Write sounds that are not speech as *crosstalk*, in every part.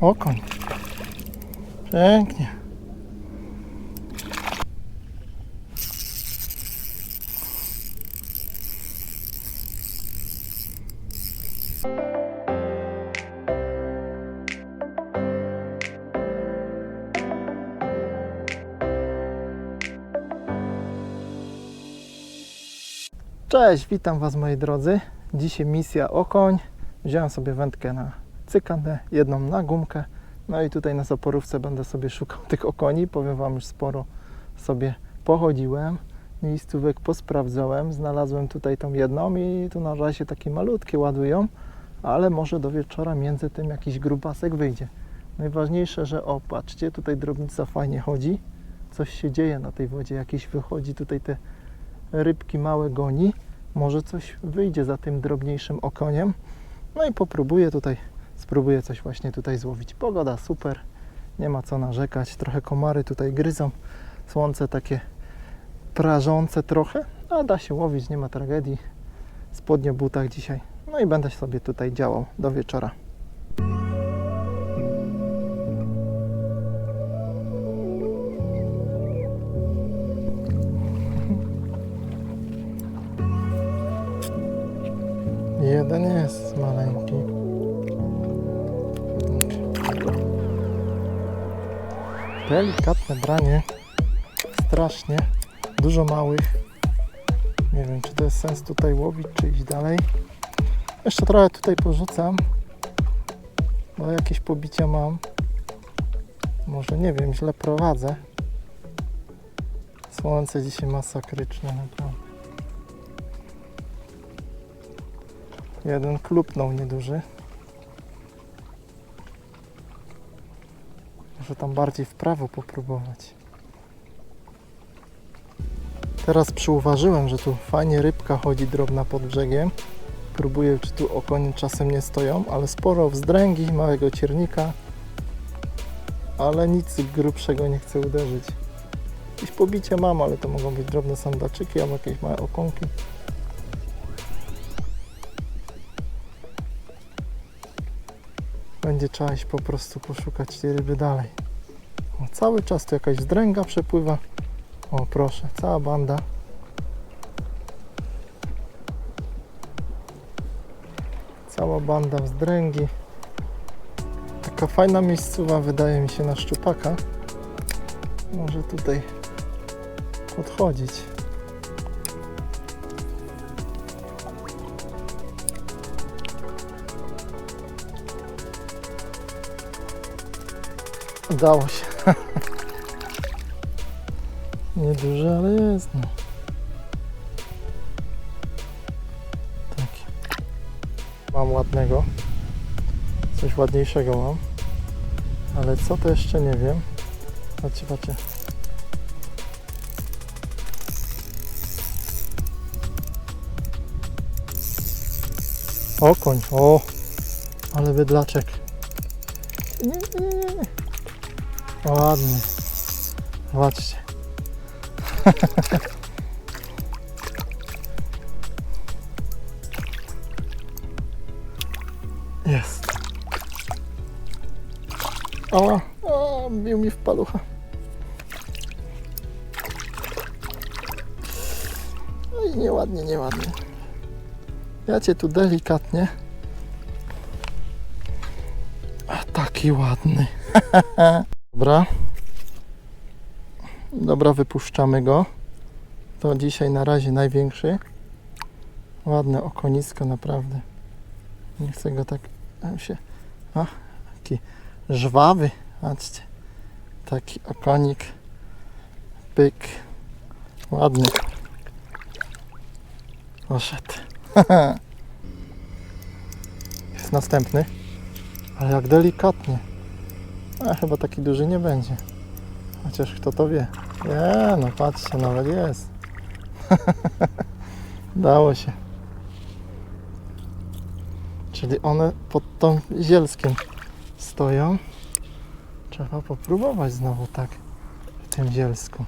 Okoń. Pięknie. Cześć, witam Was moi drodzy. Dzisiaj misja Okoń. Wziąłem sobie wędkę na cykanę, jedną na gumkę. No i tutaj na Zaporówce będę sobie szukał *laughs* tych okoni. Powiem Wam, już sporo sobie pochodziłem. Miejscówek posprawdzałem. Znalazłem tutaj tą jedną i tu na razie takie malutkie ładują. Ale może do wieczora między tym jakiś grubasek wyjdzie. Najważniejsze, że o, patrzcie, tutaj drobnica fajnie chodzi. Coś się dzieje na tej wodzie, jakieś wychodzi tutaj te rybki małe goni. Może coś wyjdzie za tym drobniejszym okoniem. No i popróbuję tutaj, spróbuję coś właśnie tutaj złowić. Pogoda super, nie ma co narzekać. Trochę komary tutaj gryzą. Słońce takie prażące trochę, a da się łowić, nie ma tragedii. Spodnie w butach dzisiaj. No i będę sobie tutaj działał do wieczora. Jeden jest maleńki. Delikatne branie. Strasznie. Dużo małych. Nie wiem, czy to jest sens tutaj łowić, czy iść dalej. Jeszcze trochę tutaj porzucam. Bo jakieś pobicia mam. Może nie wiem, źle prowadzę. Słońce dzisiaj masakryczne naprawdę. Jeden klupnął nieduży. Może tam bardziej w prawo popróbować. Teraz przyuważyłem, że tu fajnie rybka chodzi drobna pod brzegiem. Próbuję, czy tu okonie czasem nie stoją, ale sporo wzdręgi, małego ciernika. Ale nic grubszego nie chcę uderzyć. Jakieś pobicie mam, ale to mogą być drobne sandaczyki albo jakieś małe okonki. Będzie trzeba iść po prostu poszukać tej ryby dalej. O, cały czas tu jakaś wzdręga przepływa. O proszę, cała banda. Cała banda wzdręgi. Taka fajna miejscowa wydaje mi się na szczupaka. Może tutaj podchodzić. Udało się. *laughs* Nieduże, ale jest. No. Taki. Mam ładnego. Coś ładniejszego mam. Ale co to jeszcze nie wiem. Patrzcie, patrzcie. O koń, o! Ale bydlaczek. Nie, nie, nie, nie. Ładny. Zobaczcie. *laughs* Jest. O, o, bił mi w palucha. No i nieładnie, nieładnie. Ja cię tu delikatnie. A taki ładny. *laughs* Dobra. Dobra, wypuszczamy go. To dzisiaj na razie największy. Ładne okonisko, naprawdę. Nie chcę go tak tam się. O, taki żwawy. Patrzcie. Taki okonik. Pyk. Ładny. Poszedł. *laughs* Jest następny. Ale jak delikatnie. A chyba taki duży nie będzie. Chociaż kto to wie. Nie, no patrzcie, nawet jest. *laughs* Dało się. Czyli one pod tą zielskiem stoją. Trzeba popróbować znowu tak w tym zielsku.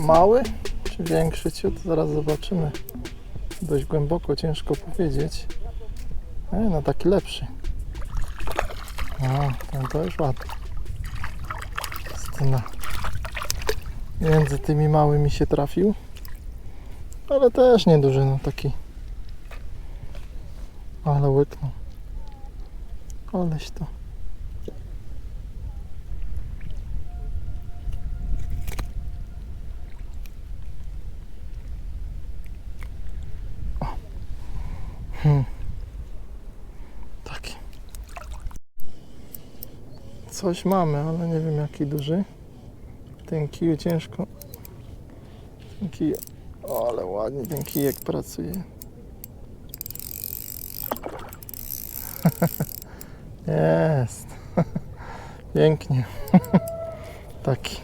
Mały czy większy ciut? Zaraz zobaczymy. Dość głęboko, ciężko powiedzieć. E, no taki lepszy. A, ten to już ładny. Scena. Między tymi małymi się trafił. Ale też nieduży, no taki. Ale łyknął. Aleś to. Hmm. Taki. Coś mamy, ale nie wiem jaki duży. Ten kiju ciężko. Ten kij... O, ale ładnie ten kijek pracuje. *laughs* Jest. *laughs* Pięknie. *laughs* Taki.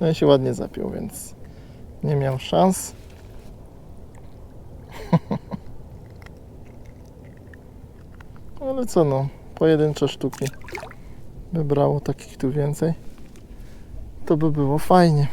No i się ładnie zapiął, więc nie miał szans. Ale co no, pojedyncze sztuki. Wybrało takich tu więcej. To by było fajnie.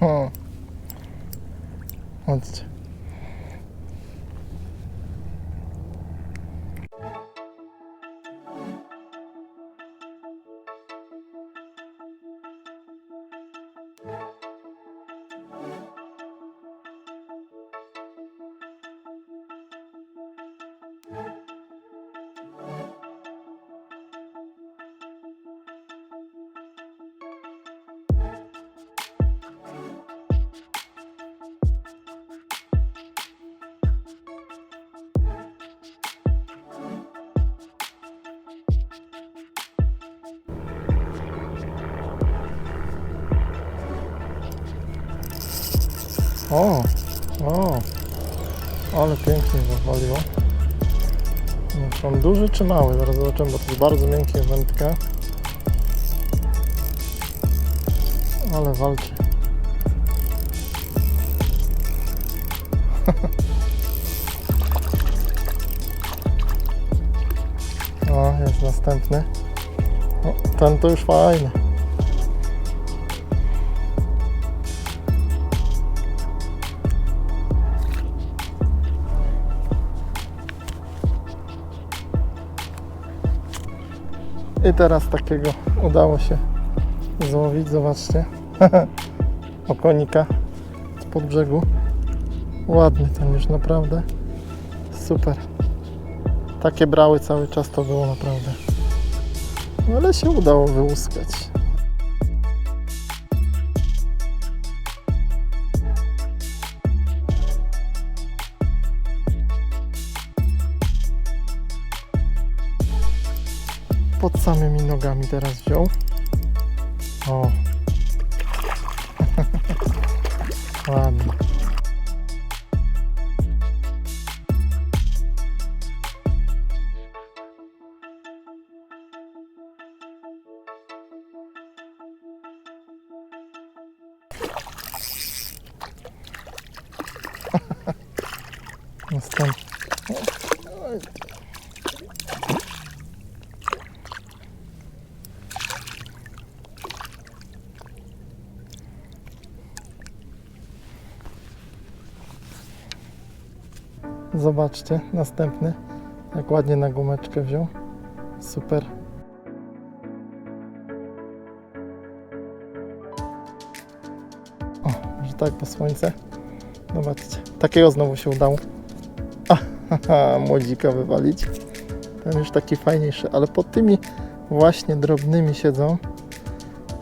*laughs* Chodźcie. O, o, ale pięknie zawaliło. On duży czy mały? Zaraz zobaczymy, bo to jest bardzo miękkie wędka. Ale walczy. *laughs* O, jest następny. O, ten to już fajny. I teraz takiego udało się złowić. Zobaczcie. *laughs* Okonika spod brzegu. Ładny ten już naprawdę. Super. Takie brały cały czas to było naprawdę. Ale się udało wyłuskać. Pod samymi nogami teraz wziął. O. *laughs* Ładnie. Zobaczcie, następny. Jak ładnie na gumeczkę wziął. Super. O, że tak po słońce. Zobaczcie. Takiego znowu się udało. A, haha, młodzika wywalić. Ten już taki fajniejszy, ale pod tymi właśnie drobnymi siedzą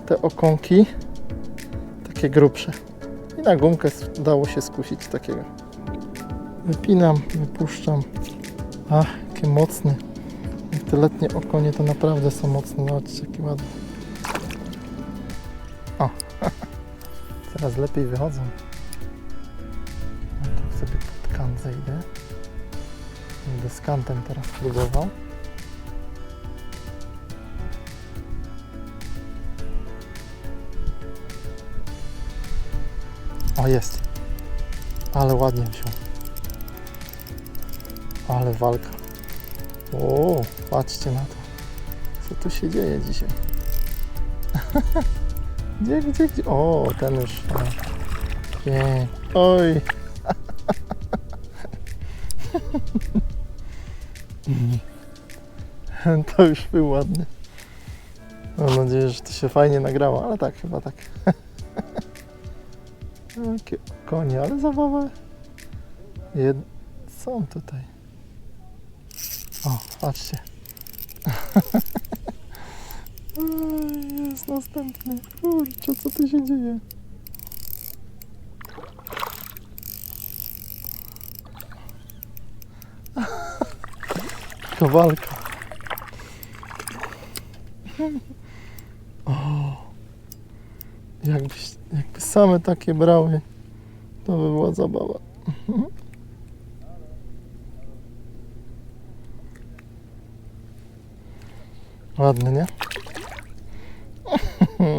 te okonki. Takie grubsze. I na gumkę udało się skusić takiego. Wypinam, wypuszczam. Ach, jakie mocne. Jak te letnie okonie to naprawdę są mocne. Zobaczcie, jakie ładne. O, *laughs* coraz lepiej wychodzą. To sobie pod kant zejdę. Będę z kantem teraz próbował. O, jest. Ale ładnie wziął. Ale walka. O, patrzcie na to. Co tu się dzieje dzisiaj? *laughs* gdzie, gdzie, gdzie? O, ten już. Pięknie. Oj. *laughs* to już był ładny. Mam nadzieję, że to się fajnie nagrało, ale tak, chyba tak. *laughs* Jakie konie, ale zabawa. Jed... Są tutaj. O, patrzcie. *laughs* Jest następny. Kurczę, co tu się dzieje? *laughs* Kowalka. O, jakby, jakby same takie brały, to by była zabawa. *laughs* Ładny, nie?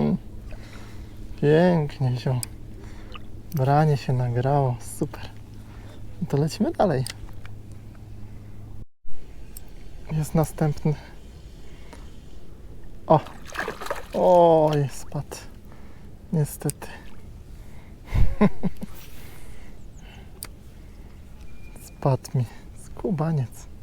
*laughs* Pięknie się. Branie się nagrało. Super. No to lecimy dalej. Jest następny. O! Oj, spadł. Niestety. *laughs* Spadł mi. Skubaniec.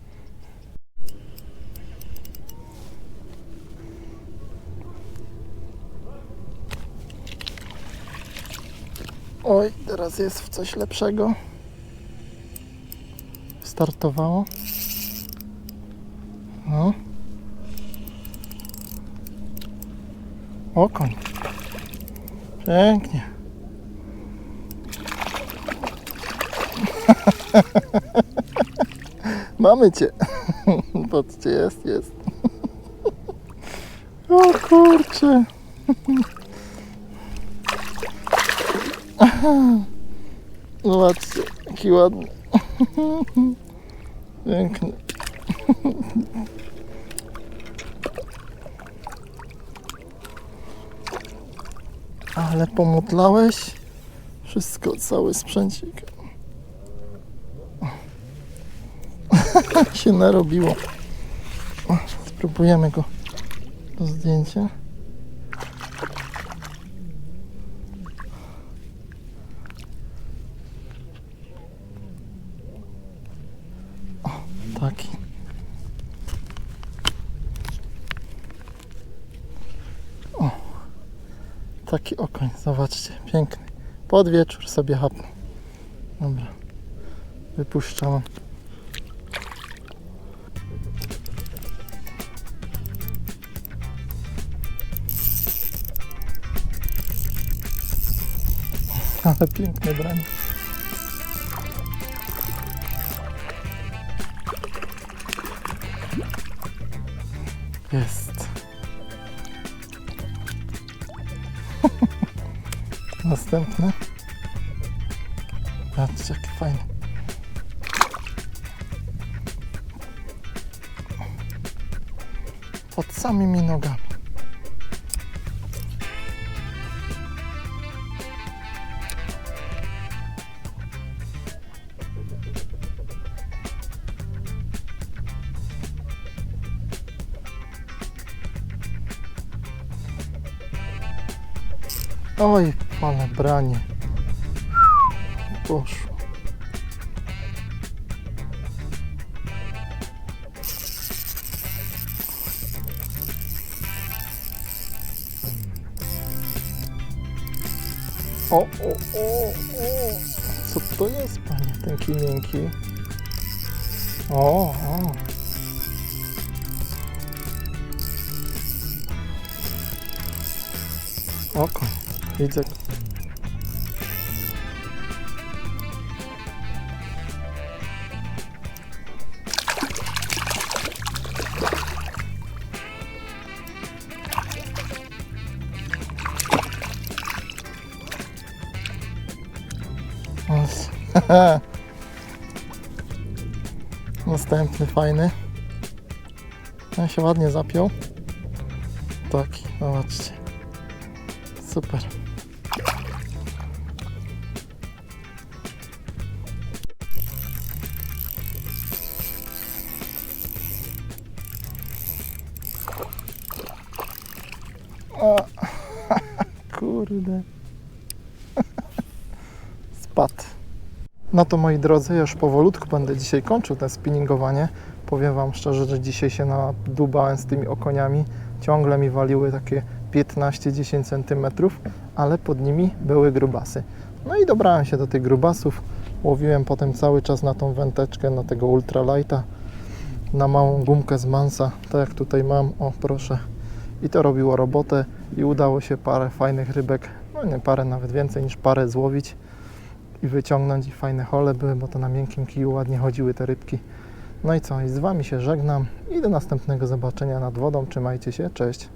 Oj, teraz jest w coś lepszego. Startowało. No. O, koń. Pięknie. *laughs* Mamy cię. *laughs* Patrzcie, jest, jest. *laughs* O kurczę. Zobaczcie, jaki ładny. Piękny. Ale pomutlałeś wszystko, cały sprzęcik. *laughs* się narobiło. Spróbujemy go do zdjęcia. O, taki. O, taki okoń, zobaczcie, piękny. Pod wieczór sobie hapnął. Dobra, wypuszczamy. *laughs* Ale piękne branie. Następne. Patrzcie, jakie fajne. Pod samymi nogami. Oj, ale branie. Poszło. O, o, o, o. Co to jest, panie, ten kimienki? O, o. Oko, widzę. *laughs* Następny fajny. Ten się ładnie zapiął. Taki, zobaczcie. Super. Kurde. *laughs* Spadł. No to moi drodzy, już powolutku będę dzisiaj kończył te spinningowanie. Powiem Wam szczerze, że dzisiaj się nadubałem z tymi okoniami. Ciągle mi waliły takie 15-10 cm, ale pod nimi były grubasy. No i dobrałem się do tych grubasów. Łowiłem potem cały czas na tą węteczkę, na tego ultralighta, na małą gumkę z Mansa, tak jak tutaj mam, o proszę. I to robiło robotę i udało się parę fajnych rybek, no nie parę, nawet więcej niż parę złowić i wyciągnąć. I fajne hole były, bo to na miękkim kiju ładnie chodziły te rybki. No i co, i z Wami się żegnam i do następnego zobaczenia nad wodą. Trzymajcie się, cześć.